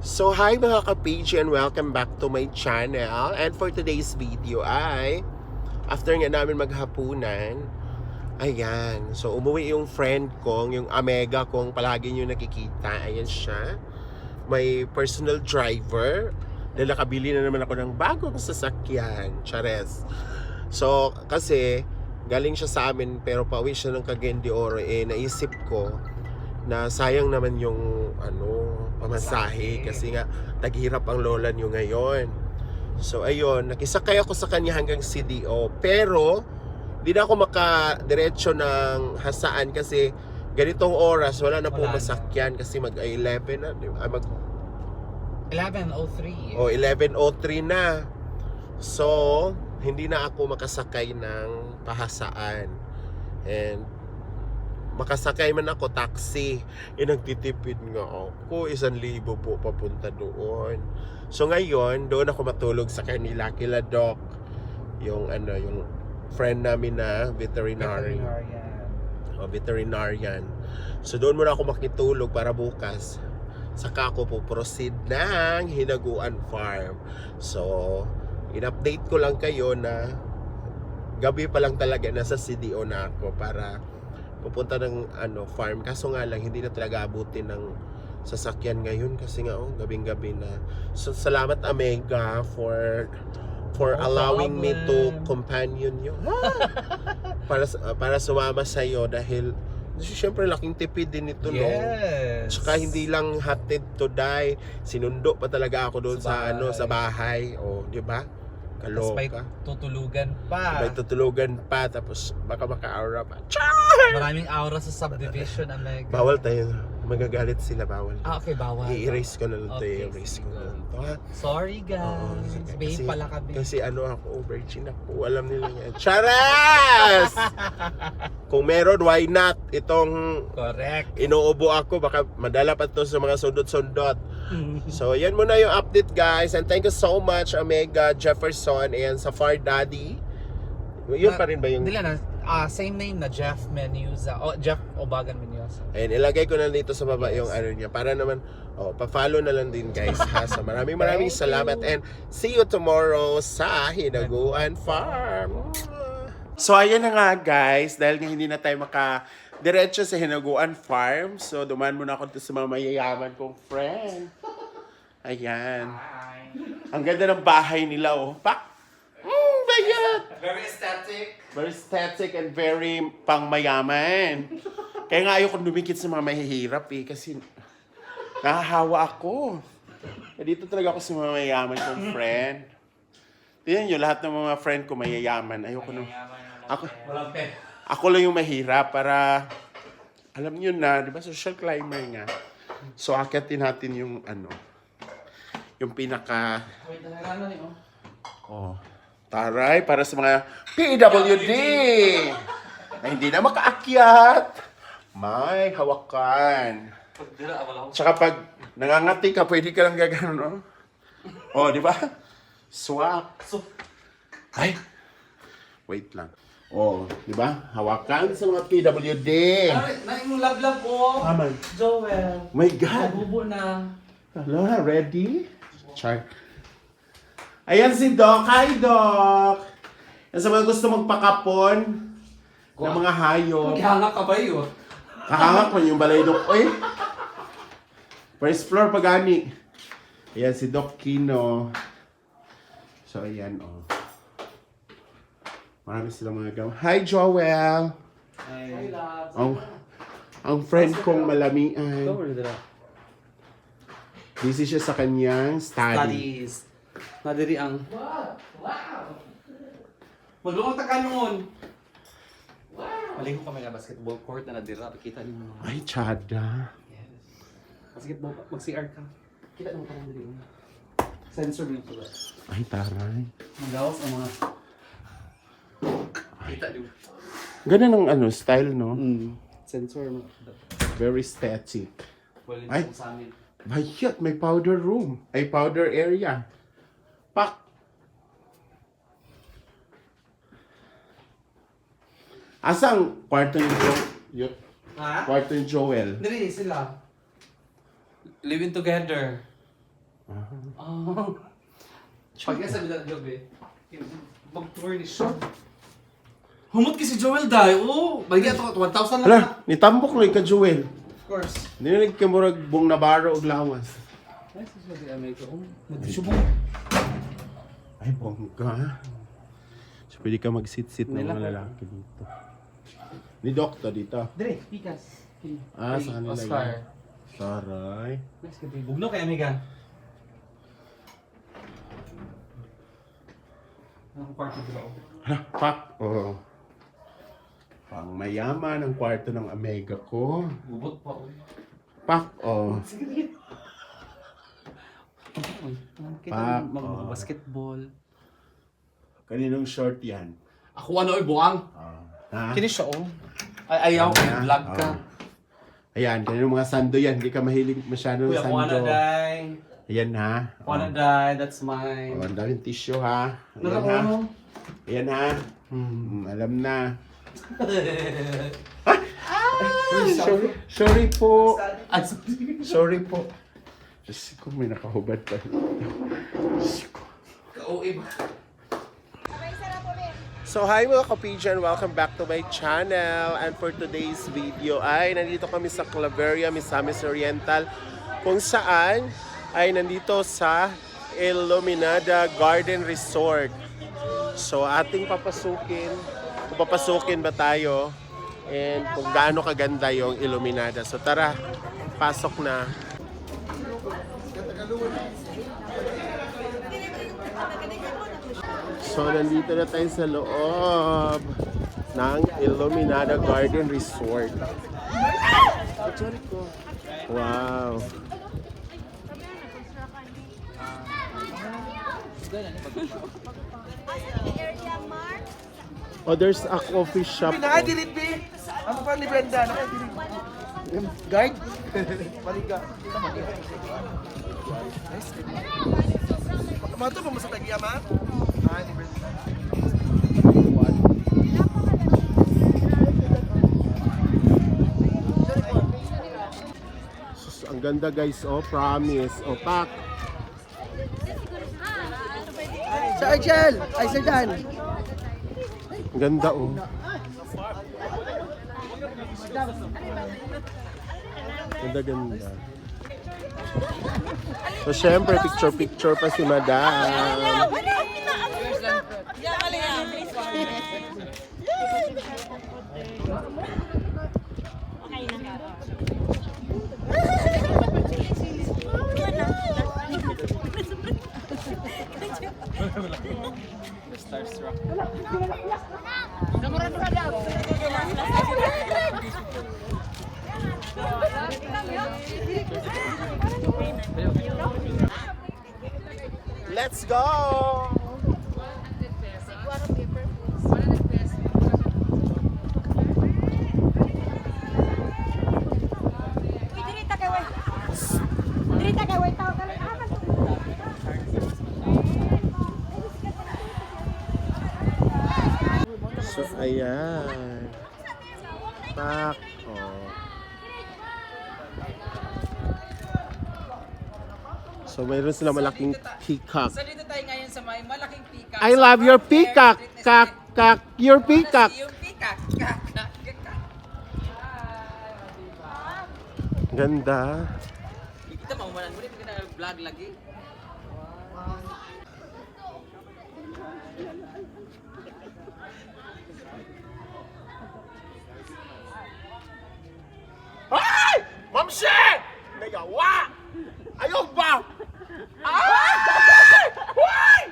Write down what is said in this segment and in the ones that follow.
So hi mga ka-page and welcome back to my channel. And for today's video ay after nga namin maghapunan, ayan. So umuwi yung friend kong, yung Amega kong palagi nyo nakikita. Ayan siya. May personal driver. Dahil nakabili na naman ako ng bagong sasakyan. Chares. So kasi galing siya sa amin pero pauwi siya ng Cagayan de Oro eh naisip ko na sayang naman yung ano pamasahe kasi nga naghirap ang lola niyo ngayon. So ayun, nakisakay ako sa kanya hanggang CDO pero di na ako makadiretso ng hasaan kasi ganitong oras wala na po Wala na. masakyan kasi mag 11 na di ba? Ah, mag 11.03. o 11:03 na. So, hindi na ako makasakay ng pahasaan. And makasakay man ako taxi. Eh nagtitipid nga ako. Isang libo po papunta doon. So ngayon, doon ako matulog sa kanila kila Doc. Yung ano, yung friend namin na veterinary Veterinarian. o veterinarian. So doon muna ako makitulog para bukas saka ako po proceed ng Hinaguan Farm. So, in-update ko lang kayo na gabi pa lang talaga nasa CDO na ako para pupunta ng ano farm kaso nga lang hindi na talaga abutin ng sasakyan ngayon kasi nga oh gabing gabi na so salamat Amega for for No allowing me to problem. companion you para sa- para sumama sa iyo dahil syempre laking tipid din ito no Yes. Tsaka hindi lang hatid to die, sinundo pa talaga ako doon sa, Sa ano sa bahay. O, di ba? Tapos may Kaloka. tutulugan pa. May tutulugan pa tapos baka maka-aura pa. Maraming aura sa subdivision, Ameg. Bawal tayo. Magagalit sila, bawal. Ah, okay, bawal. I-erase ko na lang to, Okay, i-erase ko sige. na lang to, ha? Sorry, guys. Oo, Babe kasi- pala kami. Kasi ano ako, virgin ako. Alam nila yan. Charas! Kung meron, why not? Itong Correct. inuubo ako, baka madala pa to sa mga sundot-sundot. So, yan muna yung update guys. And thank you so much, Omega Jefferson and Safar Daddy. Yun pa rin ba yung... Lang na. Ah, same name na Jeff Mendoza. Oh, Jeff Obagan Mendoza. Ayun, ilagay ko na dito sa baba Yes. yung ano niya. Para naman, oh, pa-follow na lang din guys ha. So, maraming maraming Thank salamat. And see you tomorrow sa Hinaguan Farm. So, ayan na nga guys. Dahil nga hindi na tayo maka diretso sa Hinaguan Farm. So, dumaan muna ako dito sa mga mayayaman kong friend. Ayan. Hi. Ang ganda ng bahay nila, oh. Pak! Mm, bayat! Very aesthetic. Very static and very pangmayaman. Kaya nga ayoko dumikit sa mga mahihirap eh, kasi nahahawa ako. Eh, dito talaga ako sa mga mayayaman kong friend. Tingnan nyo, lahat ng mga friend ko mayayaman. Ayoko na. Ako, Walang ako lang yung mahirap para, alam nyo na, di ba, social climber nga. So, akitin natin yung, ano, yung pinaka, Wait, nalala ni oh. Oh, taray para sa mga PWD na hindi na makaakyat. May hawakan. Tsaka pag nangangati ka, pwede ka lang gagano, no? Oh, di ba? Swak. Ay! Wait lang. Oh, di ba? Hawakan sa mga PWD. Naing mo love-love po. Aman. Joel. My God. Nabubo na. Hello, ready? Char. Ayan si Doc. Hi, Doc! Yan sa mga gusto magpakapon ng mga hayop. Hanga ka ba yun? Kahangak man yung balay Doc. Oy! First floor pagani. Ayan si Doc Kino. So, ayan, oh. Marami silang mga gawa. Hi, Joel! Hi, love. Ang, ang friend kong malamian. Cover dira. Busy siya sa kanyang study. Studies. Nadiri ang Maglungong ta kanon. Wow. Malingo kami nga basketball court na nadira. Kita niyo mga. Ay, Chada. Yes. Basketball mag-CR ka. Kita mo parang diri. oh. Sensor mo to. Ay, taray. Magawas ang mga Kita niyo. Ganun ang ano, style, no? Mm. Sensor mo. Very static. Ay. Ay. sa amin. Bayat, may powder room. Ay, powder area. Pak! Asang kwarto ni Jo? Yo- Ha? Kwarto ni Joel? Diri sila. Living together. Ah. Pag sa bilang gabi, mag-tour ni siya. Humot ki si Joel dahil, oh, bagay ato 1,000 lang Hala, na. nitambok lang ka Joel. Of course. Dinilig ka murag bong nabaro og lawas. Ay, sa sabi Amerika, oh, mag-subong. Ay, bongga. So, pwede ka mag-sit-sit ng mga ko. lalaki dito. Ni Dokta dito. Dire, pikas. Ah, sa kanila Oscar. yan. Saray. Ka. Bugno kay Amiga. Ang party dito ako. Ha, pak. Oh. Pang mayaman ang kwarto ng Omega ko. Bubot pa, oh. Pak, oh. Pak, oh. basketball. Kaninong short yan? Ako ano, oy, buang. Ah. Ha? Kini siya, oh. Ay, ayaw, Ah, vlog ka. ah. Ayan, kaninong mga sando yan. Hindi ka mahilig masyado ng Kuya, kuha na, sando. day. Ayan ha. Kuha na, day. That's mine. Oh, ang daming tissue ha. Ayan Nara ko, ha. ano? Ayan ha. Hmm, alam na. Sorry, sorry po. Sorry po. Diyos ko, may nakahubad pa. Diyos ko. Ka-OA ba? So hi mga kapijan, welcome back to my channel and for today's video ay nandito kami sa Claveria, Misamis Oriental kung saan ay nandito sa Illuminada Garden Resort. So ating papasukin, papasukin ba tayo and kung gaano kaganda yung Illuminada. So tara, pasok na. So, nandito na tayo sa loob ng Illuminada Garden Resort. Wow. Oh, there's a coffee shop. Nakadilit, be. Ako pa ni Brenda, nakadilit. Guard? Baliga. Nice. Mato pa mo sa tagiya, ma? Ah, ni Brenda. Ang ganda guys, oh, promise. Oh, pak. Sir Argel! Ay, Sir Dan! Ganda, oh. Ganda, ganda. So, syempre, picture-picture pa si Madam. Man. So, ayan. Pak. Oh. So, mayroon sila malaking peacock. So dito tayo ngayon sa may malaking peacock. I love your peacock. Kak, kak, your peacock. Yung peacock. Kak, kak, kak. Ganda. Kita mo man mo rin kita vlog lagi. Ay! Mamsi! Nagawa! Ayaw ba? Ay! Ay!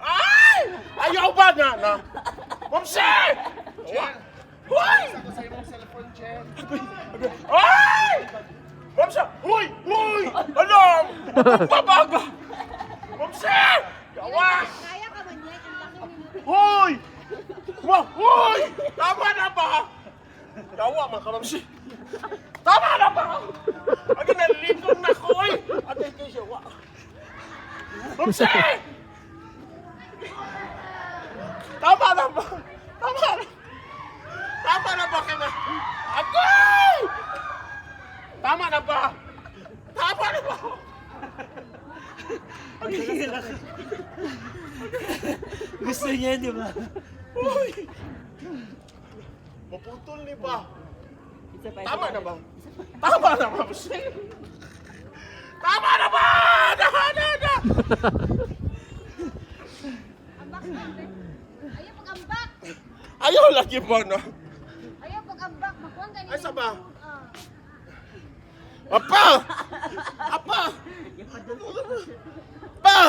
Ay! Ayaw ba na na? Mamsi! Hoy! Ay! Mamsi! Hoy! Hoy! Alam! Babaga! Mamsi! Gawa! Kaya ka man yan. Ang laki Hoy! Wa! Hoy! Tama na ba? Gawa mga kamamsi. Tama na ba? Ang nalilindong na ko eh. Atay kayo siya. Wa! Tama na ba? Tama na. Tama na ba kayo? Agoy! Tama na ba? Tama na ba? Gusto niya, di ba? Maputol ni ba? Tama na ba? Tama na ba? Tama na ba? Ambak. Ayaw pag-ambak. Ayaw lagi mo, no? Ayaw pag-ambak. Makuha ka Ay, saba? Ah. Apa! Apa! Pa!